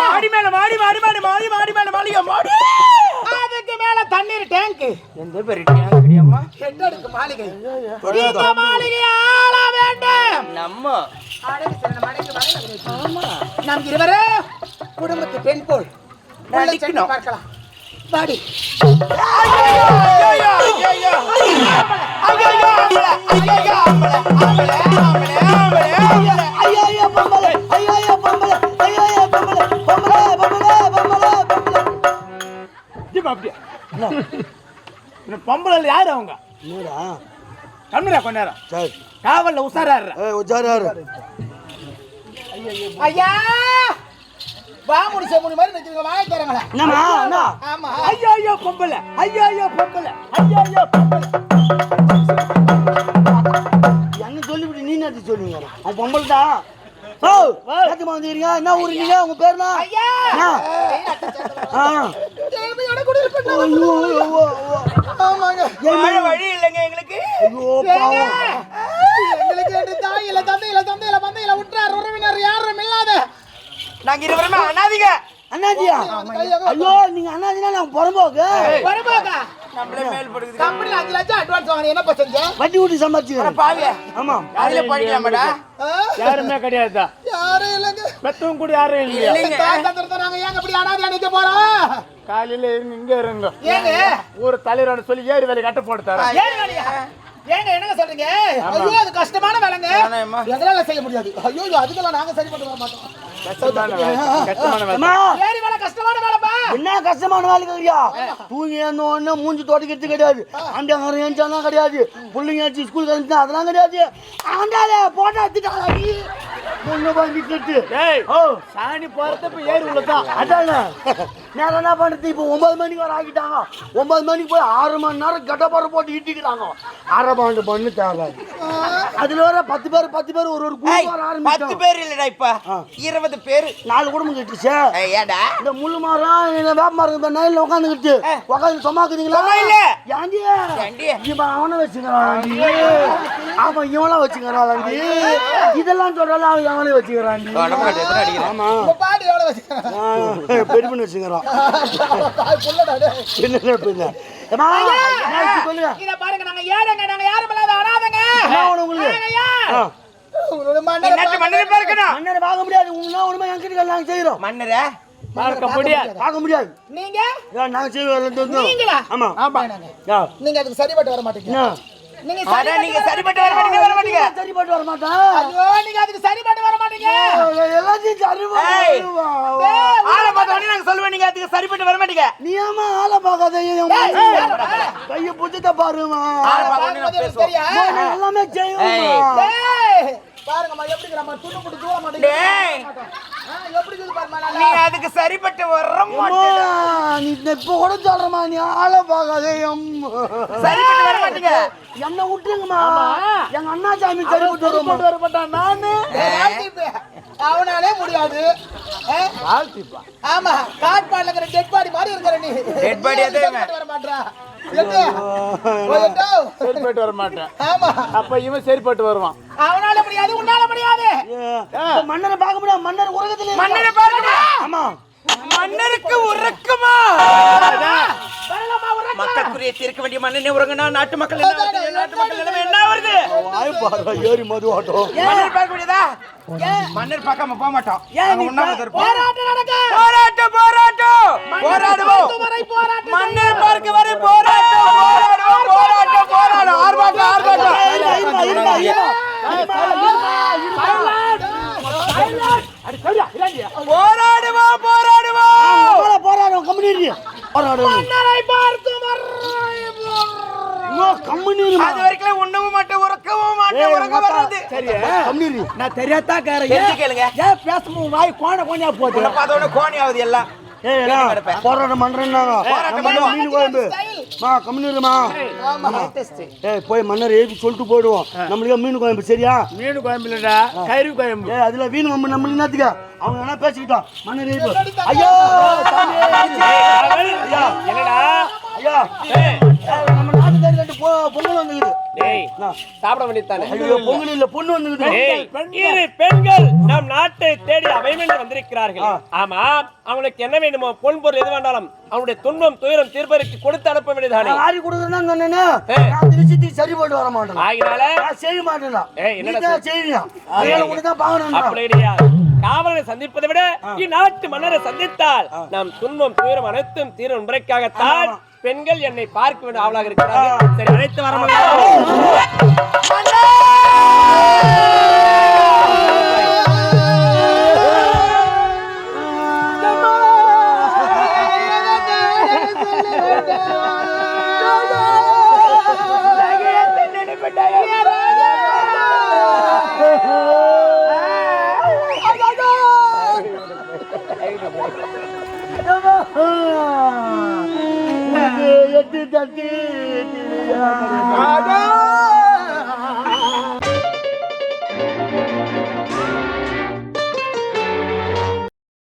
மாடி மேல மாடி மாடி மாடி மாடி மாடி மேல மாளிகை மாடி. அதுக்கு மேல தண்ணீர் டேங்க் எந்த பெரிய டேங்க் அம்மா? எட்டடுக்கு மாளிகை. இந்த மாளிகை ஆள வேண்டும். நம்ம. வரையில் நாம் இருவரே குடும்பத்து பெண் போல் நடிக்கணும். பார்க்கலாம். பாடி ஐயோ ஐயோ ஐயோ ஐயோ ஆம்பளை ஐயோ ஆம்பளை ஆம்பளை ஆம்பளை ஆம்பளை. இந்த பொம்பளை யாரு அவங்க? என்னடா? கண்ணுடா கொஞ்ச நேரம். சரி. காவல்ல ஏய் உஜாராரு ஐயா! வா முடிச்ச முடி மாதிரி நிக்கிறீங்க வாங்க தரங்களா என்னம்மா? என்ன ஆமா. ஐயோ ஐயோ பொம்பளை. ஐயோ ஐயோ பொம்பளை. ஐயோ ஐயோ பொம்பளை. என்ன சொல்லிவிட்டு நீ நேற்று சொல்லுங்க அவன் பொம்பளை தான். ஓ என்ன ஊரு நீங்க? உங்க தேவையான குடியிருப்பு ஐயோ, ஐயோ. ஆமாங்க. வாழ வழி இல்லைங்க எங்களுக்கு. எங்களுக்கு என்று தாய் இல்ல தந்தை இல்ல தந்தை இல்ல பந்தை இல்ல உற்றார் உறவினர் யாரும் இல்லாத நாங்க இருவருமே அனாதிங்க அண்ணாஜியா ஐயோ நீங்க அண்ணாஜினா நான் புறம்போக்கு? வருமாக்கா நம்மளே மேல் படுக்குது கம்பெனி அஞ்சு லட்சம் அட்வான்ஸ் வாங்க என்னப்பா செஞ்ச? வட்டி ஊட்டி சம்பாதிச்சுக்கிறேன் பாவியா ஆமா. அதுல படிக்கலாமாடா யாருமே கிடையாதுடா. யாரும் இல்லைங்க. பெத்தவங்க கூட யாரும் இல்லையா? இல்லைங்க. நாங்க ஏங்க இப்படி அனாதை அணைக்க போறோம்? காலையில இருங்க இங்க இருங்க ஏங்க? ஊர் தலைவரான சொல்லி ஏறி வேலை கட்ட போட்டு தரேன். ஏங்க வேலையா? ஏங்க என்னங்க சொல்றீங்க? ஐயோ அது கஷ்டமான வேலைங்க. எங்களால செய்ய முடியாது? ஐயோ அதுக்கெல்லாம் நாங்க சரி பண்ண வர மாட்டோம் ஏறி என்ன கஷ்டமான வேலை கேக்குறியா தூங்கி ஒண்ணு மூஞ்சி தொடக்கிறது கிடையாது. அங்கே ஏஞ்சாலாம் கிடையாது. பிள்ளைங்க ஸ்கூலுக்கு அதெல்லாம் கிடையாது. ஆண்டாலே போட்டா எடுத்துட்டாங்க பொண்ணு வாங்கி கட்டு ஏய் ஓ சாணி போறதப்ப ஏறி உள்ளதான் அதானே? நான் என்ன பண்ணுறது இப்போ ஒன்பது மணிக்கு வர ஆக்கிட்டாங்க. ஒன்பது மணிக்கு போய் ஆறு மணி நேரம் கட்டப்பாறை போட்டு இட்டிக்கிறாங்க. அரை பாண்டு பண்ணு தேவை. அதுல வர பத்து பேர் பத்து பேர் ஒரு ஒரு குழு பத்து பேர் இல்லடா இப்ப. இருபது பேரு. நாலு குடும்பம் கட்டுச்சு ஏடா. இந்த முள்ளு மரம் இந்த வேப்ப மரம் இந்த நைல்ல உட்காந்துக்கிட்டு உட்காந்து சொமாக்குறீங்களா சும்மா இல்ல. ஏண்டி? ஏண்டி? இவன் அவனை அவன் இவனை வச்சுக்கிறான்டி இதெல்லாம் சொல்றால அவன் எவ்வளவு வச்சுக்கிறாங்க பெருமன் வச்சுக்கிறான். பின்ன பின்ன பாருங்க நாங்க ஏழைங்க நாங்க யாரும் இல்லாத அனாதைங்க. உங்களுக்கு? மன்னரை பார்க்க முடியாது. உங்களுக்கு ஒண்ணுமே எங்கிட்ட நாங்க செய்யறோம் மன்னரை பார்க்க முடியாது. பார்க்க முடியாது. நீங்க? நாங்க செய்வோம் ஆமா. நீங்க. அதுக்கு சரிப்பட்டு வர மாட்டீங்க? நீங்க சரிப்பட்டு சரிப்பட்டு வர மாட்டீங்க வர மாட்டீங்க சரிப்பட்டு வர மாட்டேன் ஐயோ நீங்க அதுக்கு சரிப்பட்டு வர மாட்டீங்க. எல்லாத்தையும். ஏய், ஆளை பார்த்த நாங்க சொல்லுவேன் நீங்க அதுக்கு சரிப்பட்டு வர மாட்டீங்க. நீ ஆளை பார்க்காத? கையை புடிச்சத பாருமா ஆளை எல்லாமே ஏய், பாருங்கம்மா எப்படி நம்ம துண்டு போட்டு தூர மாட்டீங்க நீ அதுக்கு சரிப்பட்டு வர நீ இப்ப கூட சொல்றமா நீ ஆளை பார்க்காதே எம் சரிப்பட்டு வர மாட்டீங்க. என்ன விட்டுருங்கம்மா. எங்க அண்ணா சாமி சரிப்பட்டு வருமா கொண்டு வர மாட்டான். நானு. அவனாலே முடியாது. ஆமா காட்பாடில இருக்கிற டெட் பாடி மாதிரி இருக்கிற நீ. அதே சரிப்பட்டு வர. சரிப்பட்டு வர மாட்டேன். ஆமா. அப்ப இவன் சரிப்பட்டு வருவான். அவனால முடியாது உன்னால முடியாது. மன்னரை பார்க்க முடியாது மன்னர் உலகத்துல. மன்னரை பார்க்கணும்? ஆமா. மன்னருக்கு உறக்கமா? மக்களுக்குரிய தீர்க்க வேண்டிய மன்னனை உறங்கினா நாட்டு மக்கள்? நாட்டு மக்கள் நிலைமை என்ன வருது வாய் பாரு ஏறி மது ஆட்டம். மன்னர் பார்க்க முடியாதா மன்னர் பார்க்காம போக மாட்டோம். போராட்டம் நடக்க! போராட்டம் போராட்டம்! போராடுவோம். மன்னர் பார்க்க வரை போராட்டம் போராடுவோம் போராட்டம் போராடும் ஆர்ப்பாட்டம் ஆர்ப்பாட்டம். இருமா. போராடுவோம் போராடுவோம். போரா, போராடும் கம்யூனிட்டி போராடும் மன்னரை பார்க்கும் வரை அது வரைக்கும் உண்ணவும் மாட்டேன் உறக்கவும் மாட்டேன் உறக்க வராது சரி நான் தெரியாதாக்காரன் தெரிஞ்சு கேளுங்க. ஏன் பேசும்போது வாய் கோண கோணியா போகுது? உடனே கோணி ஆகுது எல்லாம். போராட்டம் ஏய் போய் மன்னர் எழுப்பி சொல்லிட்டு போயிடுவோம். நம்மளுக்கு மீன் குழம்பு சரியா? மீன் குழம்பு இல்லடா கறி குழம்பு. அதுல வீண் நம்ம நம்ம என்னத்துக்க? அவங்க என்ன பேசிக்கிட்டோம்? மன்னர் எழுப்பி ஐயோ. ஐயா. ஐயா. பொங்கல் வந்துக்குது. டேய் சாப்பிட வேண்டியதானே ஐயோ பொங்கல் இல்ல பொண்ணு வந்துக்குது. டேய் இரு பெண்கள். நம் நாட்டை தேடி அபயம் என்று வந்திருக்கிறார்கள் ஆமா அவங்களுக்கு என்ன வேண்டுமோ பொன் பொருள் எது வேண்டாலும் அவனுடைய துன்பம் துயரம் தீர்ப்பதற்கு கொடுத்து அனுப்ப வேண்டியதானே ஆடி கொடுக்குறேன்னு சொன்னேன்னா விஷயத்துக்கு சரி போட்டு வர மாட்டேன்? ஆகினால? நான் செய்ய அதனால உனக்கு பாக்கணும் அப்படி கிடையாது. காவலனை சந்திப்பதை விட இந்நாட்டு மன்னரை சந்தித்தால் நம் துன்பம் துயரம் அனைத்தும் தீரும் முறைக்காகத்தான் பெண்கள் என்னை பார்க்க வேண்டும் ஆவலாக இருக்கிறார்கள். சரி அழைத்து வர எட்டு தட்டி